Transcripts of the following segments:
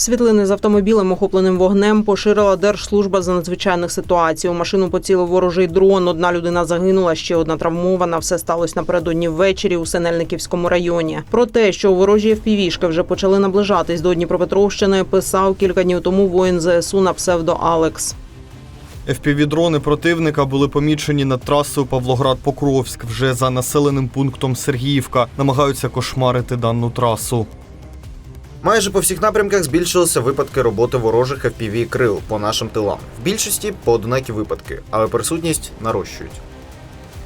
Світлини з автомобілем, охопленим вогнем, поширила Держслужба з надзвичайних ситуацій. У машину поцілив ворожий дрон. Одна людина загинула, ще одна травмована. Все сталося напередодні ввечері у Синельниківському районі. Про те, що ворожі впівішки вже почали наближатись до Дніпропетровщини, писав кілька днів тому воїн ЗСУ на псевдо Алекс. FPV-дрони противника були помічені над трасою Павлоград-Покровськ вже за населеним пунктом Сергіївка. Намагаються кошмарити дану трасу. Майже по всіх напрямках збільшилися випадки роботи ворожих fpv крил по нашим тилам. В більшості поодинокі випадки, але присутність нарощують.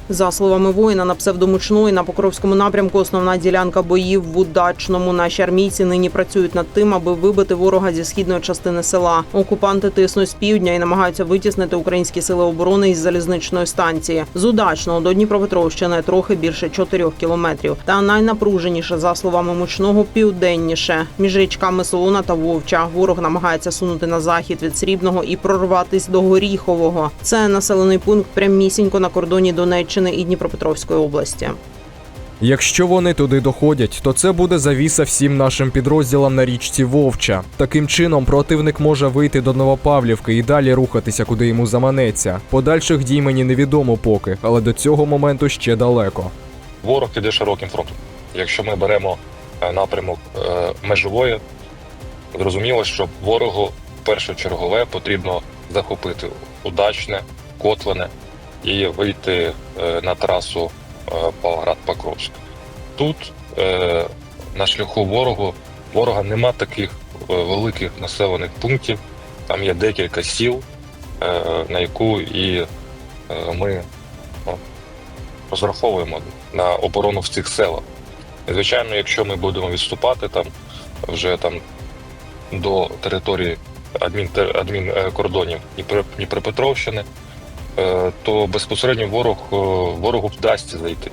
За словами воїна, на псевдомучної на Покровському напрямку основна ділянка боїв в удачному. Наші армійці нині працюють над тим, аби вибити ворога зі східної частини села. Окупанти тиснуть з півдня і намагаються витіснити українські сили оборони із залізничної станції. З удачного до Дніпропетровщини трохи більше 4 кілометрів. Та найнапруженіше, за словами мучного, південніше. Між річками Солона та Вовча ворог намагається сунути на захід від Срібного і прорватись до Горіхового. Це населений пункт прямісінько на кордоні Донеччини і Дніпропетровської області. Якщо вони туди доходять, то це буде завіса всім нашим підрозділам на річці Вовча. Таким чином, противник може вийти до Новопавлівки і далі рухатися, куди йому заманеться. Подальших дій мені невідомо поки, але до цього моменту ще далеко. Ворог іде широким фронтом. Якщо ми беремо е, напрямок е, межової, зрозуміло, що ворогу першочергове потрібно захопити удачне, котлене і вийти е, на трасу е, Павлоград-Покровськ. Тут е, на шляху ворогу ворога нема таких великих населених пунктів. Там є декілька сіл, на яку і ми розраховуємо на оборону в цих селах. І, звичайно, якщо ми будемо відступати там вже там до території адмінкордонів Дніпро- Дніпропетровщини, то безпосередньо ворог е, ворогу вдасться зайти.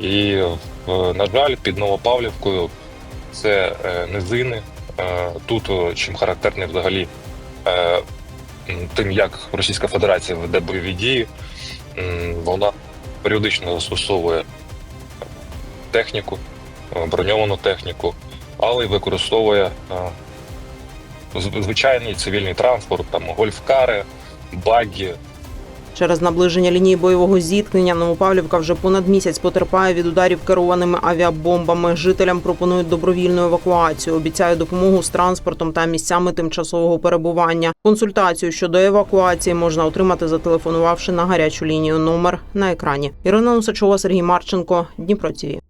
І, е, на жаль, під Новопавлівкою це е, низини. Е, Тут е, чим характерний взагалі е, тим, як Російська Федерація веде бойові дії, вона періодично застосовує техніку, е, броньовану техніку, але й використовує е, звичайний цивільний транспорт, там гольфкари, багі, Через наближення лінії бойового зіткнення Новопавлівка вже понад місяць потерпає від ударів керованими авіабомбами. Жителям пропонують добровільну евакуацію. Обіцяють допомогу з транспортом та місцями тимчасового перебування. Консультацію щодо евакуації можна отримати, зателефонувавши на гарячу лінію. Номер на екрані. Ірина Носачова, Сергій Марченко, Дніпро ТІВІ.